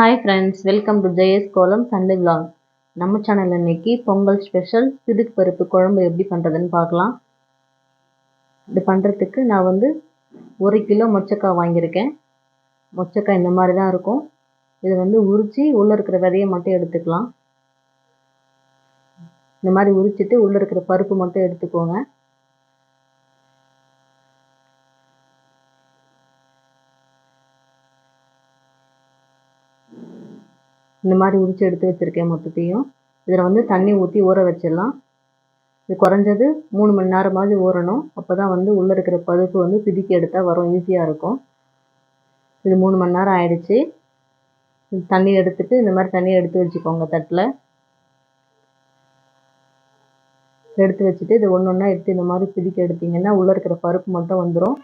Hi friends welcome to Jayas kolam Sunday vlog நம்ம channel இன்னைக்கு Pongal special சிதுக்கு பருப்பு குழம்பு எப்படி பண்ணுறதுன்னு பார்க்கலாம். இது பண்ணுறதுக்கு நான் வந்து ஒரு கிலோ மொச்சக்காய் வாங்கியிருக்கேன். மொச்சக்காய் இந்த மாதிரி தான் இருக்கும். இதை வந்து உரித்து உள்ளே இருக்கிற விதையை மட்டும் எடுத்துக்கலாம். இந்த மாதிரி உரிச்சிட்டு உள்ளே இருக்கிற பருப்பு மட்டும் எடுத்துக்கோங்க. இந்த மாதிரி உரித்து எடுத்து வச்சுருக்கேன் மொத்தத்தையும். இதில் வந்து தண்ணி ஊற்றி ஊற வச்சிடலாம். இது குறைஞ்சது மூணு மணி நேரமாவது ஊறணும். அப்போ தான் வந்து உள்ளே இருக்கிற பருப்பு வந்து பிதுக்கி எடுத்தால் வரும் ஈஸியாக இருக்கும். இது மூணு மணி நேரம் ஆயிடுச்சு. தண்ணி எடுத்துட்டு இந்த மாதிரி தண்ணியை எடுத்து வச்சுக்கோங்க தட்டில். எடுத்து வச்சுட்டு இது ஒன்று ஒன்றா எடுத்து இந்த மாதிரி பிதுக்கி எடுத்தீங்கன்னா உள்ளே இருக்கிற பருப்பு மட்டும் வந்துடும்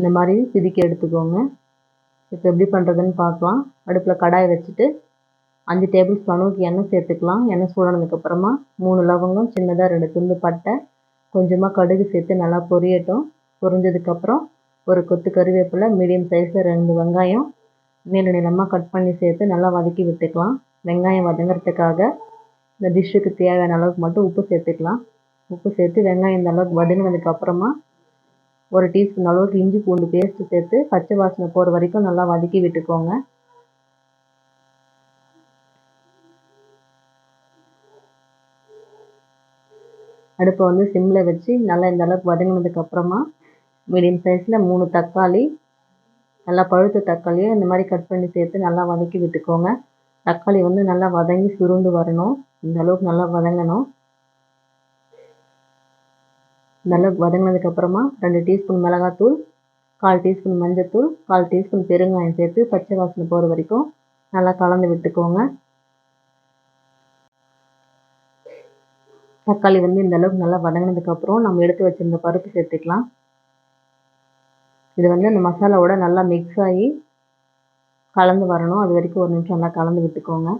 இந்த மாதிரி சிதிக்க எடுத்துக்கோங்க. இப்போ எப்படி பண்ணுறதுன்னு பார்க்கலாம். அடுப்பில் கடாய் வச்சுட்டு அஞ்சு டேபிள் ஸ்பூன் அளவுக்கு எண்ணெய் சேர்த்துக்கலாம். எண்ணெய் சூடானதுக்கப்புறமா மூணு லவங்கம் சின்னதாக ரெண்டு துண்டு பட்டை கொஞ்சமாக கடுகு சேர்த்து நல்லா பொரியட்டும். பொரிஞ்சதுக்கப்புறம் ஒரு கொத்து கருவேப்பிலை மீடியம் சைஸில் ரெண்டு வெங்காயம் நீள நீளமாக கட் பண்ணி சேர்த்து நல்லா வதக்கி விட்டுக்கலாம். வெங்காயம் வதங்கிறதுக்காக இந்த டிஷ்ஷுக்கு தேவையான அளவுக்கு மட்டும் உப்பு சேர்த்துக்கலாம். உப்பு சேர்த்து வெங்காயம் இந்த அளவுக்கு வதங்கினதுக்கப்புறமா ஒரு டீஸ்பூன் அளவுக்கு இஞ்சி பூண்டு பேஸ்ட்டு சேர்த்து பச்சை வாசனை போகிற வரைக்கும் நல்லா வதக்கி விட்டுக்கோங்க. அடுப்பை வந்து சிம்மில் வச்சு நல்லா இந்த அளவுக்கு வதங்கினதுக்கப்புறமா மீடியம் சைஸில் மூணு தக்காளி நல்லா பழுத்த தக்காளியை இந்த மாதிரி கட் பண்ணி சேர்த்து நல்லா வதக்கி விட்டுக்கோங்க. தக்காளி வந்து நல்லா வதங்கி சுருண்டு வரணும். இந்த அளவுக்கு நல்லா வதங்கணும். நல்லா வதங்கினதுக்கப்புறமா ரெண்டு டீஸ்பூன் மிளகாத்தூள் கால் டீஸ்பூன் மஞ்சத்தூள் கால் டீஸ்பூன் பெருங்காயம் சேர்த்து பச்சை வாசனை போகிற வரைக்கும் நல்லா கலந்து விட்டுக்கோங்க. தக்காளி வந்து இந்த அளவுக்கு நல்லா வதங்கினதுக்கப்புறம் நம்ம எடுத்து வச்சுருந்த பருப்பு சேர்த்துக்கலாம். இது வந்து அந்த மசாலாவோட நல்லா மிக்ஸ் ஆகி கலந்து வரணும். அது வரைக்கும் ஒரு நிமிஷம் நல்லா கலந்து விட்டுக்கோங்க.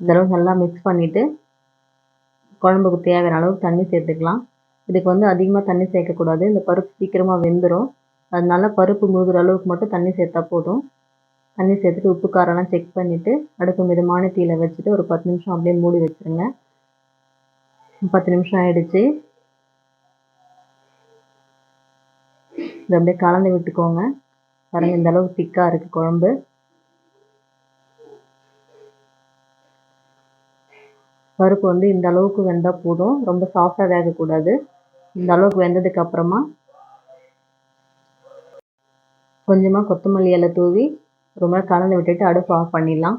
இந்தளவுக்கு நல்லா மிக்ஸ் பண்ணிவிட்டு குழம்புக்கு தேவையான அளவுக்கு தண்ணி சேர்த்துக்கலாம். இதுக்கு வந்து அதிகமாக தண்ணி சேர்க்கக்கூடாது இந்த பருப்பு சீக்கிரமாக வெந்துடும் அதனால பருப்பு முழுகிற அளவுக்கு மட்டும் தண்ணி சேர்த்தா போதும். தண்ணி சேர்த்துட்டு உப்பு காரம்லாம் செக் பண்ணிவிட்டு அடுப்பு மிதமான தீயில வச்சுட்டு ஒரு பத்து நிமிஷம் அப்படியே மூடி வச்சுருங்க. பத்து நிமிஷம் ஆயிடுச்சு. இது அப்படியே கலந்து விட்டுக்கோங்க. பாருங்கள் இந்த அளவுக்கு திக்காக இருக்குது குழம்பு. பருப்பு வந்து இந்த அளவுக்கு வெந்தால் போதும். ரொம்ப சாஃப்டாக வேகக்கூடாது. இந்த அளவுக்கு வெந்ததுக்கப்புறமா கொஞ்சமாக கொத்தமல்லி இலை தூவி ரொம்ப கலந்து விட்டுட்டு அடுப்பு ஆஃப் பண்ணிடலாம்.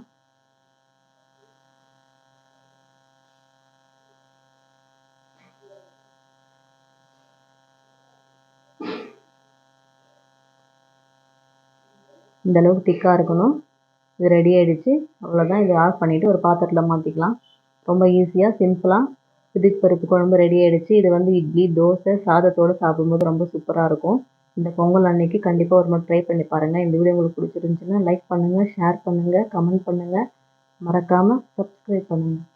இந்த அளவுக்கு திக்காக இருக்கணும். இது ரெடி ஆகிடுச்சு அவ்வளோதான் இதை ஆஃப் பண்ணிவிட்டு ஒரு பாத்திரத்தில் மாற்றிக்கலாம் ரொம்ப ஈஸியாக சிம்பிளாக சிதுக்கு பருப்பு குழம்பு ரெடி ஆகிடுச்சு இது வந்து இட்லி தோசை சாதத்தோடு சாப்பிடும்போது ரொம்ப சூப்பராக இருக்கும். இந்த பொங்கல் அன்னைக்கு கண்டிப்பாக ஒரு முறை ட்ரை பண்ணி பாருங்கள் இந்த வீடியோ உங்களுக்கு பிடிச்சிருந்துச்சுன்னா லைக் பண்ணுங்கள் ஷேர் பண்ணுங்கள் கமெண்ட் பண்ணுங்கள் மறக்காமல் சப்ஸ்கிரைப் பண்ணுங்கள்